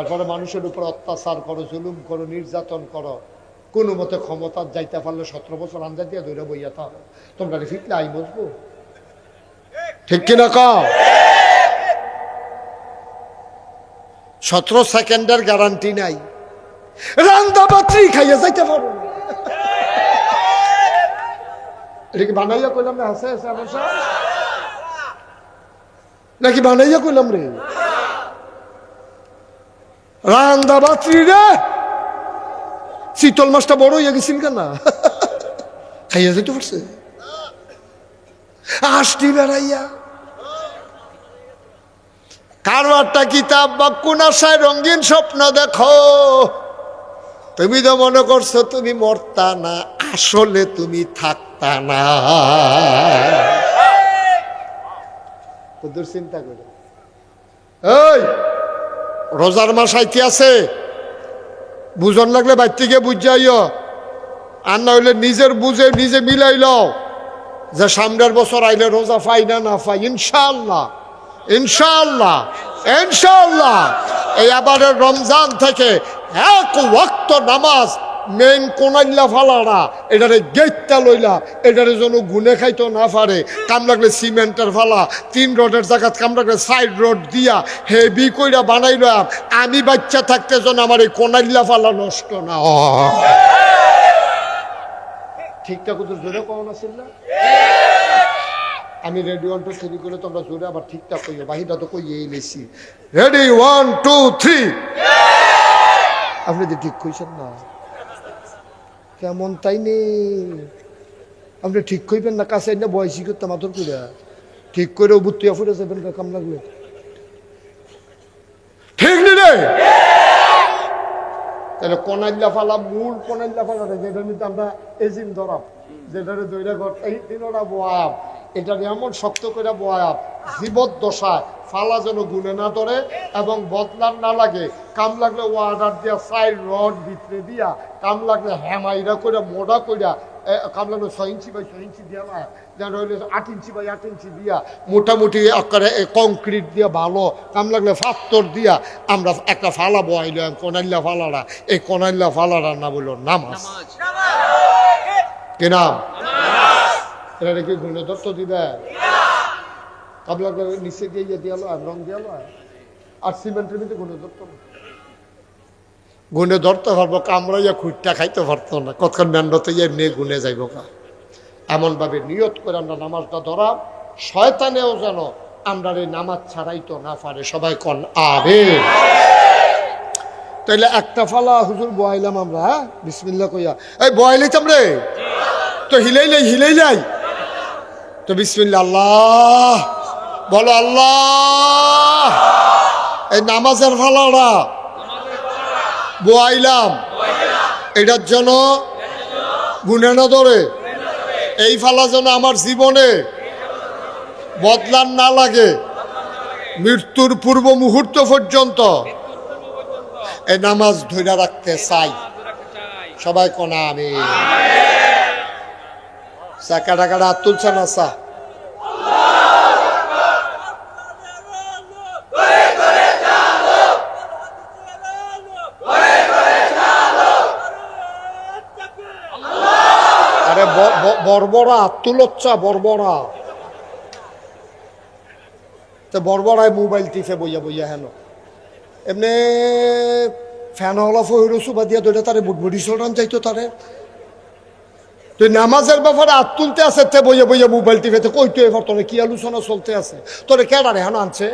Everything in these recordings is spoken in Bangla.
তারপরে মানুষের উপর অত্যাচার করো, জুলুম করো, নির্যাতন করো, কোনো মতে ক্ষমতার যাইতে পারলে সতেরো বছর আন্দাজ দিয়ে ধরে বইয়া থাকো। তোমরা ফিটলে আই বসবো ঠিক কিনা কও? সতেরো সেকেন্ডের গ্যারান্টি নাই। রান্দা বাত্রি খাইয়া যাইতে পারো। না। এটা কি বানাইয়া কইলাম না হাসে হাসে নাকি বানাইয়া কইলাম রে? রান্দা বাত্রি রে। শীতল মাছটা বড় হইয়া গেছিল কেন? খাইয়া যেতে পারছে? আষ্টি বেড়াইয়া। কারও একটা কিতাব বা কোন রঙিন স্বপ্ন দেখো? তুমি তো মনে করছ তুমি মরতা না, আসলে তুমি থাকতা না। তোদের চিন্তা করে। এই! রোজার মাস আইতে আছে। বুঝন লাগলে বাইর গিয়ে বুঝ যাইও। আর না হইলে নিজের বুঝে নিজে মিলাই লও। যে সামনের বছর আইলে রোজা পাই না না পাই ইনশাল্লাহ ইনশাল্লাহ ইনশাল্লাহ এই আবারের রমজান থেকে এক ওয়াক্ত নামাজ মেন কোনাইল্লা ফালারা এটারে গেটটা লইলা, এটারে যেন গুনে খাইতো না পারে। কাম লাগলে সিমেন্টের ফালা, তিন রোডের জায়গা কাম লাগলে সাইড রোড দিয়া, হেভি কইরা বানাইলাম আমি। বাচ্চা থাকতে যেন আমার এই কোনাইল্লা ফালা নষ্ট না ঠিকঠাক জোরে কখন আসিল না আমি রেডি ওয়ান, টু, থ্রি করে তোমরা জোরে আবার ঠিকঠাক কইও। বাহিরটা তো কইয়েই লেছি রেডি, ওয়ান, টু, থ্রি। আপনি তো ঠিক কইছেন না? কেমন তাই নেই আপনি ঠিক কইবেন না, কাছে না বয়সী করতে মাথর করে ঠিক করে বুত্তিয়া ফুটে যাবেন কাম লাগলে ঠিক নিলে তাহলে কনাইল্লা ফালা মূল কনাইল্লা ফালা যেটা নিতে আমরা এজিম ধরাব যেটারে দৈরা ঘর, এই দিনরা বোয়াব এটারে এমন শক্ত করে বোয়াব জীবদ্দশায় ফালা যেন গুনে না ধরে এবং বদলার না লাগে। কাম লাগলে ওয়ার্ডার দিয়া সাইড রড ভিতরে দিয়া কাম লাগলে হ্যামাইরা করে মোড়া কইরা এ, কাম লাগলে ছয় ইঞ্চি বাই ছয় ইঞ্চি দিয়া না যেন হইলে আট ইঞ্চি বাই আট ইঞ্চি দিয়া মোটামুটি আকারে কংক্রিট দিয়া ভালো কাম লাগলে ফাত্তর দিয়া আমরা একটা ফালা বয়াইলাম কোনাইল্লা ফালারা এই কোনাইল্লা ফালারা না বলল নামাজ। কি নাম? এটা কি গুণদত্ত দিবে? লাগলে নিচে দিয়ে ইয়ে দিয়ালো আর রং দিয়ালো আর সিমেন্টের ভিতরে গুণদত্ত গুনে ধরতে পারব কামড়াইয়া খুঁটটা খাইতে পারতো না। কতক্ষণ ম্যান্ডতে এমনি গুনে যাইব কা। এমনভাবে নিয়ত করে আমরা নামাজটা ধরা, শয়তানেও যেন আমরা এই নামাজ ছাড়াইতো না পারে। সবাই কন আবে তাইলে একটা ফালা হুজুর বয়াইলাম আমরা হ্যাঁ? বিসমিল্লা কইয়া। এই বয়াইলাইতাম রে তো হিলাইলাই হিলাইলাই। তো বিসমিল্লা আল্লাহ বলো আল্লাহ। এই নামাজের ফালারা। বোয়াইলাম। এটার জন্য গুনে না ধরে এই ফালা যেন আমার জীবনে বদলান না লাগে। মৃত্যুর পূর্ব মুহূর্ত পর্যন্ত এই নামাজ ধরে রাখতে চাই। সবাই কোনা আমি চাকা টাকাটা হাত তুলছে না চা আরে বর্বরা তুলচ্চা বর্বরা। তো বর্বরায় মোবাইল টিপে বইয়া বইয়া হেন। এমনি ফ্যান হলা ফহির সুবা দিয়া দুইটা তারে বুটবুটি চলরান যাইতো তারে। তুই নামাজের ব্যাপারে হাত তুলতে আছে, তে বইয়া বইয়া মোবাইল টিপে তো কই তুই এবার তোরে কি আলোচনা চলতে আছে? তোরে কেডা রে হেন আনছে।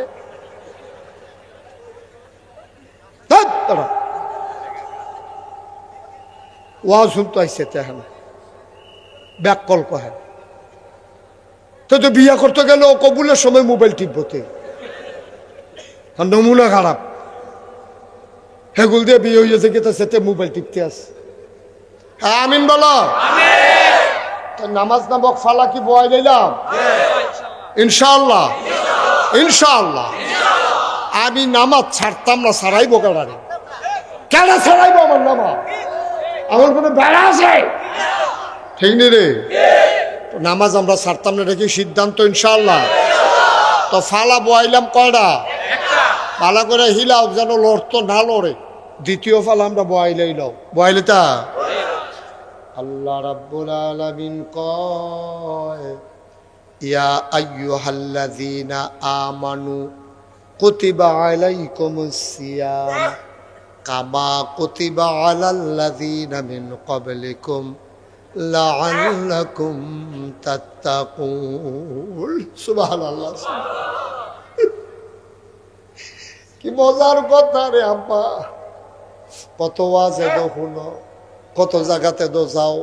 ওয়াজ শুনতে আইসে তে হেন। ব্যাক কল কহে। তো তো বিয়া করতে গেলে কবুলের সময় মোবাইল টিপবতে আর নমুনা খারাপ। হেগুল দিয়ে বিয়ে হয়েছে কি তো সেতে মোবাইল টিপতে আস হ্যাঁ আমিন বলো। তো নামাজ নামক ফালা কি বয় দিলাম ইনশাল্লাহ ইনশাল্লাহ আমি নামাজ ছাড়তাম না, ছাড়াইবো কেডারে? কেডা ছাড়াইবো আমার নামাজ? আমার কোনো বেড়া আছে? ঠিক নি রে? নামাজ আমরা ছাড়তাম না, এটা কি সিদ্ধান্ত? ইনশাল্লাহ তো ফালা বয়াইলাম কয়টা ভালো করে হিলাও, যেন লড়ত না লড়ে। দ্বিতীয় ফাল আমরা বয়াইলেই লও বয়াইলে তা? আল্লাহ রাব্বুল আলামিন কয়, ইয়া আইয়ুহাল্লাযীনা আমানু কুতিবা আলাইকুমুস সিয়াম কামা কুতিবা আলাল্লাযীনা মিন ক্বাবলিকুম লাআল্লাকুম তাত্তাকুন। সুবহানাল্লাহ কি মজার কথা রে আব্বা। কত ওয়াজে দো শুনো। কত জায়গাতে দো যাও,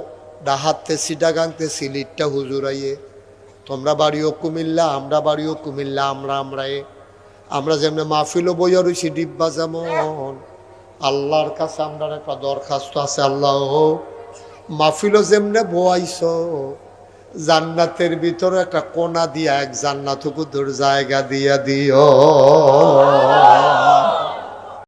ডাহাতে সিটাগাংতে সিলিটটা হুজুরাইয়ে। তোমরা বাড়িও কুমিল্লা, আমরা বাড়িও কুমিল্লা, আমরা আমরাই আমরা যেমনি মাহফিলও বইয়া রয়েছি ডিব্বা যেমন। আল্লাহর কাছে আমরা একটা দরখাস্ত আছে, আল্লাহ মাহফিলও যেমনে বয়াইছ, জান্নাতের ভিতরে একটা কোনা দিয়া, এক জান্নাতকুদুর জায়গা দিয়া দিও